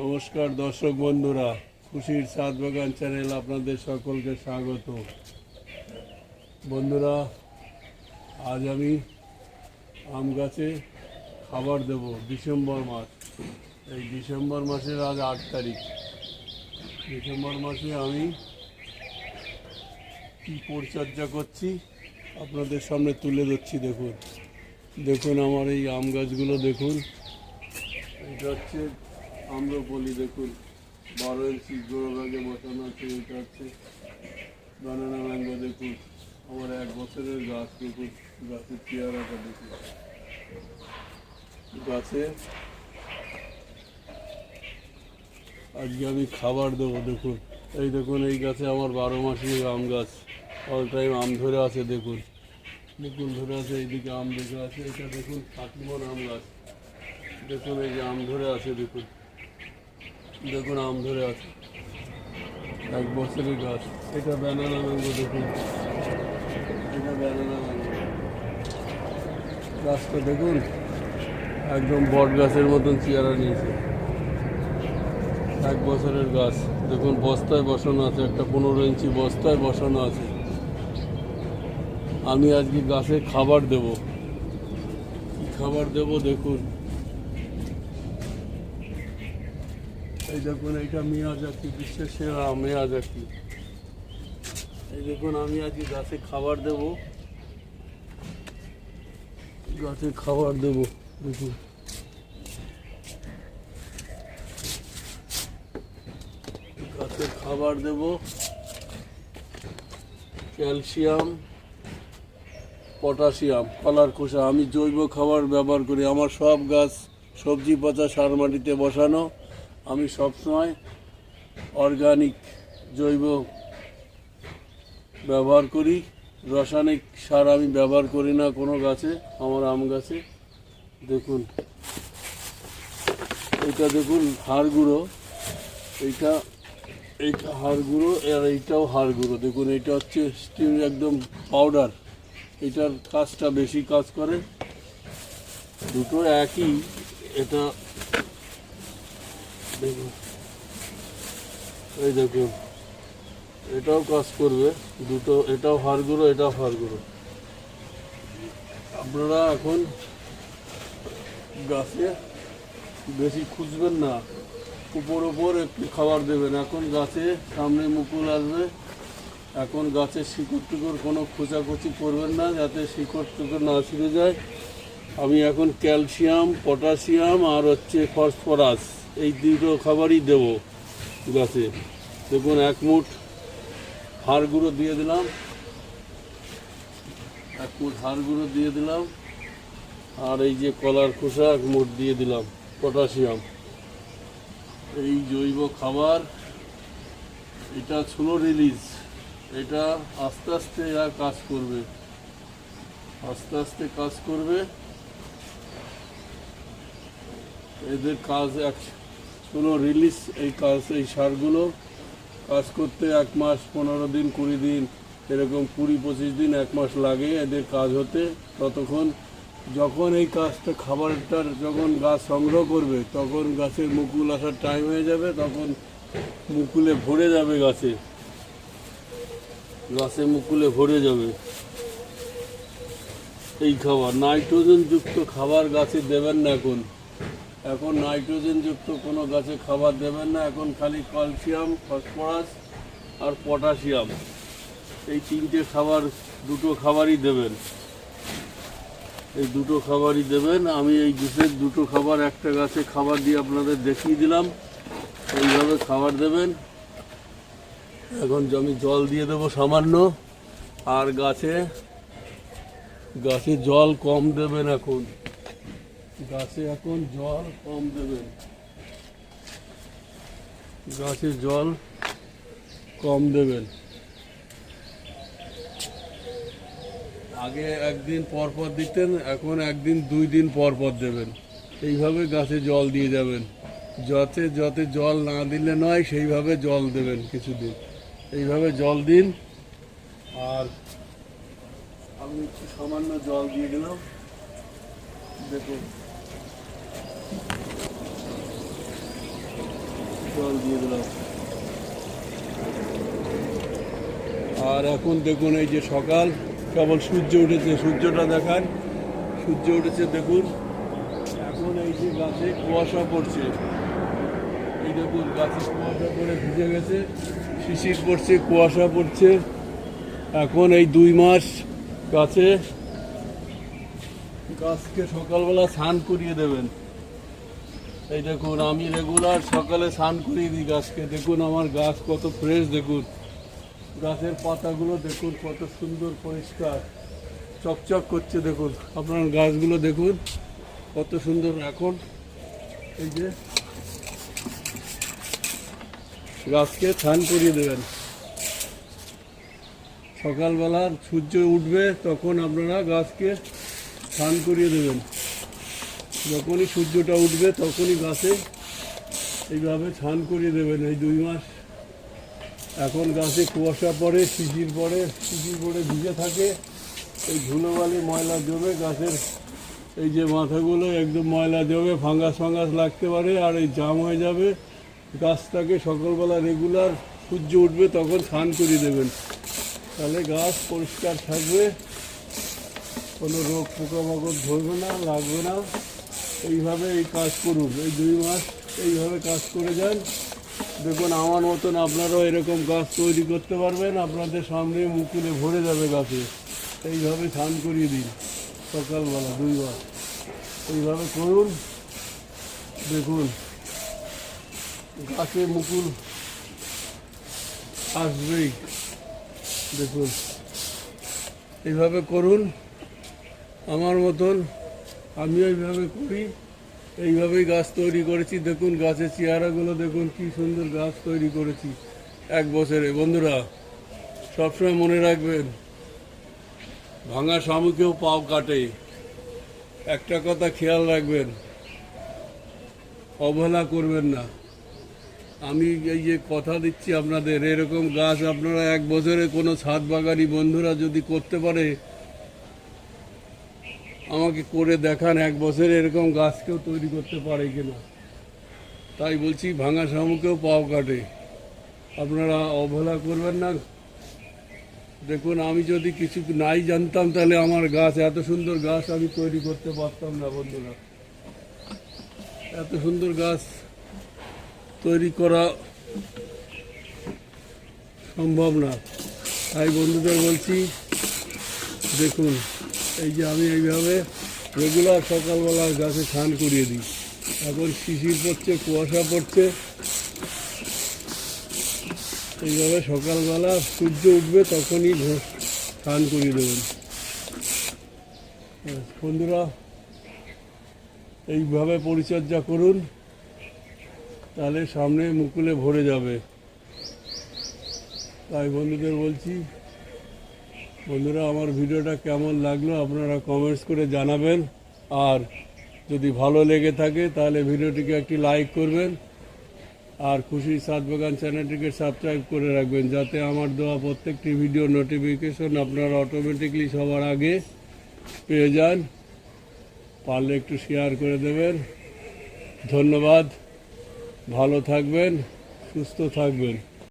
নমস্কার দর্শক বন্ধুরা, খুশির সাত বাগান চ্যানেল আপনাদের সকলকে স্বাগত। বন্ধুরা, আজ আমি আম গাছে খাবার দেব ডিসেম্বর মাস। এই ডিসেম্বর মাসের আজ আট তারিখ। ডিসেম্বর মাসে আমি কী পরিচর্যা করছি আপনাদের সামনে তুলে ধরছি, দেখুন। দেখুন আমার এই আম গাছগুলো, দেখুন। এটা হচ্ছে আম্রপলি দেখুন, বারো ইঞ্চি জোড়ো ব্যাগে বসানো আছে, এটা হচ্ছে ম্যাঙ্গো দেখুন, আমার এক বছরের গাছ, দেখুন, গাছের চেয়ারাটা দেখুন। গাছে আজকে আমি খাবার দেবো, দেখুন। এই দেখুন, এই গাছে আমার বারো মাসি আম গাছ। অল টাইম আম ধরে আছে, দেখুন। মুকুল ধরে আছে, এইদিকে আম দেখে আছে, এটা দেখুন কাকিমন আম গাছ। দেখুন, এই যে আম ধরে আছে, দেখুন। দেখুন আম ধরে আছে। এক বছরের গাছ। এটা ব্যানানা ম্যাঙ্গো দেখুন। এটা ব্যানানা ম্যাঙ্গো গাছটা দেখুন, একদম বট গাছের মতন চেয়ারা নিয়েছে। এক বছরের গাছ। দেখুন, বস্তায় বসানো আছে, একটা পনেরো ইঞ্চি বস্তায় বসানো আছে। আমি আজকে গাছে খাবার দেব। খাবার দেব দেখুন। এই দেখুন, এইটা মিয়াজাকি বিশ্বের সেরা মিয়াজাকি এই দেখুন, আমি আজকে গাছে খাবার দেব। গাছে খাবার দেব, দেখুন। গাছে খাবার দেব। ক্যালসিয়াম, পটাশিয়াম, কলার খোসা। আমি জৈব খাবার ব্যবহার করি। আমার সব গাছ সবজি, পচা, সার মাটিতে বসানো। আমি সবসময় অর্গানিক জৈব ব্যবহার করি। রাসায়নিক সার আমি ব্যবহার করি না কোনো গাছে, আমার আম গাছে। দেখুন এটা দেখুন, হাড় গুঁড়ো। এইটা এইটা হাড় গুঁড়ো আর এইটাও হাড় গুঁড়ো। দেখুন এটা হচ্ছে স্টিম একদম পাউডার এটার কাজটা বেশি কাজ করে। দুটো একই, এটা দেখুন। এই দেখুন, এটাও কাজ করবে, দুটো, এটাও হাড় গুঁড়ো, এটাও হাড় গুঁড়ো। আপনারা এখন গাছে বেশি খুঁজবেন না, উপর উপর একটু খাবার দেবেন। এখন গাছে সামনে মুকুল আসবে, এখন গাছের শিকড় টিকড় কোনো খোঁচাখুচি করবেন না, যাতে শিকড় টিকড় না ছিঁড়ে যায়। আমি এখন ক্যালসিয়াম, পটাশিয়াম আর হচ্ছে ফসফরাস। এই দুটো খাবারই দেবো গাছে। দেখুন, এক মুঠ হাড় গুঁড়ো দিয়ে দিলাম। এক মুঠ হাড় গুঁড়ো দিয়ে দিলাম। আর এই যে কলার খোসা, এক মুঠ দিয়ে দিলাম পটাশিয়াম। এই জৈব খাবার, এটা স্লো রিলিজ। এটা আস্তে আস্তে এরা কাজ করবে। আস্তে আস্তে কাজ করবে। এদের কাজ এক স্লো রিলিজ এই কাজ এই সারগুলো কাজ করতে এক মাস, পনেরো দিন, কুড়ি দিন, এরকম কুড়ি, পঁচিশ দিন, এক মাস লাগে এদের কাজ হতে। ততক্ষণ যখন এই কাজটা খাবারটার যখন গাছ সংগ্রহ করবে, তখন গাছের মুকুল আসার টাইম হয়ে যাবে, তখন মুকুলে ভরে যাবে গাছে। গাছে মুকুলে ভরে যাবে। এই খাবার, নাইট্রোজেন যুক্ত খাবার গাছে দেবেন না এখন। এখন নাইট্রোজেন যুক্ত কোনো গাছে খাবার দেবেন না, এখন খালি ক্যালসিয়াম, ফসফরাস আর পটাশিয়াম। এই তিনটে খাবার, দুটো খাবারই দেবেন। এই দুটো খাবারই দেবেন। আমি এই দুধের দুটো খাবার একটা গাছে খাবার দিয়ে আপনাদের দেখিয়ে দিলাম। এইভাবে খাবার দেবেন। এখন আমি জল দিয়ে দেবো সামান্য। আর গাছে গাছে জল কম দেবেন এখন। গাছে এখন জল কম দেবেন গাছে জল কম দেবেন। আগে একদিন পর পর দিতেন, এখন একদিন, দুই দিন পর পর দেবেন। এইভাবে গাছে জল দিয়ে যাবেন। যতে যতে জল না দিলে নয়, সেইভাবে জল দেবেন কিছুদিন। এইভাবে জল দিন। আর আমি একটু সামান্য জল দিয়ে দিলাম। দেখুন। জল দিয়ে দিলাম। আর এখন দেখুন এই যে সকাল, কেবল সূর্য উঠেছে, সূর্যটা দেখান। সূর্য উঠেছে, দেখুন। এখন এই যে গাছে কুয়াশা পড়ছে। এই দেখুন, গাছে কুয়াশা পড়ে, ভিজে গেছে, শিশির পড়ছে, কুয়াশা পড়ছে। এখন এই দুই মাস গাছে, গাছকে সকালবেলা স্নান করিয়ে দেবেন। এই দেখুন, আমি রেগুলার সকালে স্নান করিয়ে দিই গাছকে। দেখুন আমার গাছ কত ফ্রেশ দেখুন। গাছের পাতাগুলো দেখুন, কত সুন্দর পরিষ্কার। চকচক করছে, দেখুন। আপনার গাছগুলো দেখুন, কত সুন্দর। এখন এই যে গাছকে স্নান করিয়ে দেবেন। সকালবেলা সূর্য উঠবে, তখন আপনারা গাছকে স্নান করিয়ে দেবেন। যখনই সূর্যটা উঠবে, তখনই গাছে এইভাবে ছান করিয়ে দেবেন এই দুই মাস। এখন গাছে কুয়াশা পড়ে, শিশির পড়ে শিশির পড়ে ভিজে থাকে। এই ধুলোবালি ময়লা জমে গাছের এই যে মাথাগুলো একদম ময়লা জমে, ফাঙ্গাস ফাঙ্গাস লাগতে পারে আর এই জাম হয়ে যাবে। গাছটাকে সকালবেলা রেগুলার সূর্য উঠবে, তখন স্নান করিয়ে দেবেন। তাহলে গাছ পরিষ্কার থাকবে, কোনো রোগ পোকামাকড় ধরবে না, লাগবে না। এইভাবে এই কাজ করুন। এই দুই মাস এইভাবে কাজ করে যান। দেখুন, আমার মতন আপনারাও এরকম গাছ তৈরি করতে পারবেন। আপনাদের সামনে মুকুলে ভরে যাবে গাছে। এইভাবে স্নান করিয়ে দিন, সকালবেলা দুইবার এইভাবে করুন। দেখুন, গাছে মুকুল আসবেই। দেখুন, এইভাবে করুন। আমার মতন আমিও এইভাবে করি, এইভাবেই গাছ তৈরি করেছি। দেখুন গাছের চেহারাগুলো, দেখুন কি সুন্দর গাছ তৈরি করেছি এক বছরে। বন্ধুরা, সবসময় মনে রাখবেন, ভাঙা শামুকেও পাও কাটে। একটা কথা খেয়াল রাখবেন, অবহেলা করবেন না। আমি এই যে কথা দিচ্ছি আপনাদের, এরকম গাছ আপনারা এক বছরে কোনো ছাদ বাগানি বন্ধুরা যদি করতে পারে আমাকে করে দেখান এক বছরে এরকম গাছ কেউ তৈরি করতে পারে কিনা। তাই বলছি, ভাঙা শামুকেও পাও কাটে। আপনারা অবহেলা করবেন না। দেখুন, আমি যদি কিছু নাই জানতাম, তাহলে আমার গাছ, এত সুন্দর গাছ আমি তৈরি করতে পারতাম না, বন্ধুরা। এত সুন্দর গাছ তৈরি করা সম্ভব না। তাই বন্ধুদের বলছি, দেখুন। এই যে আমি এইভাবে রেগুলার সকালবেলা গাছে স্নান করিয়ে দিই। এখন শিশির পড়ছে, কুয়াশা পড়ছে। এইভাবে সকালবেলা সূর্য উঠবে তখনই স্নান করিয়ে দেবেন বন্ধুরা, এইভাবে পরিচর্যা করুন, তাহলে সামনে মুকুলে ভরে যাবে। তাই বন্ধুদের বলছি বন্ধুরা, আমার ভিডিওটা কেমন লাগল আপনারা কমেন্টস করে জানাবেন। আর যদি ভালো লেগে থাকে, তাহলে ভিডিওটিকে একটি লাইক করবেন। আর খুশি সাত বাগান চ্যানেলটিকে সাবস্ক্রাইব করে রাখবেন, যাতে আমার দেওয়া প্রত্যেকটি ভিডিও নোটিফিকেশন আপনারা অটোমেটিকলি সবার আগে পেয়ে যান। পারলে একটু শেয়ার করে দেবেন। ধন্যবাদ। ভালো থাকবেন, সুস্থ থাকবেন।